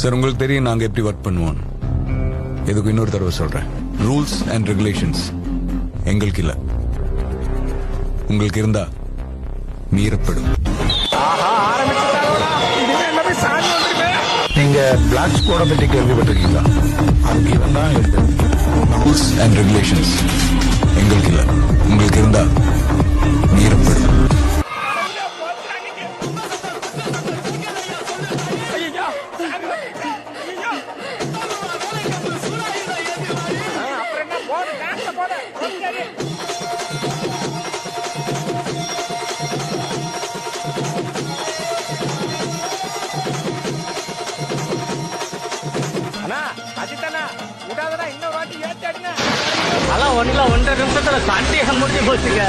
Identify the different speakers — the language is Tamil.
Speaker 1: சார் உங்களுக்கு தெரியும் நாங்க எப்படி ஒர்க் பண்ணுவோம் இதுக்கு இன்னொரு தடவை சொல்றேன். ரூல்ஸ் அண்ட் ரெகுலேஷன்ஸ் எங்களுக்கு இல்ல. உங்களுக்கு இருந்தா மீறப்படும்.
Speaker 2: நீங்க பிளாக் ஸ்குவாட பற்றி கேள்விப்பட்டிருக்கீங்களா? இவன் தான்
Speaker 1: ரூல்ஸ் அண்ட் ரெகுலேஷன்ஸ்
Speaker 3: அதெல்லாம் ஒண்ணுல ஒன்றரை நிமிஷத்துல சந்தேகம் முடிஞ்சு போச்சுங்க.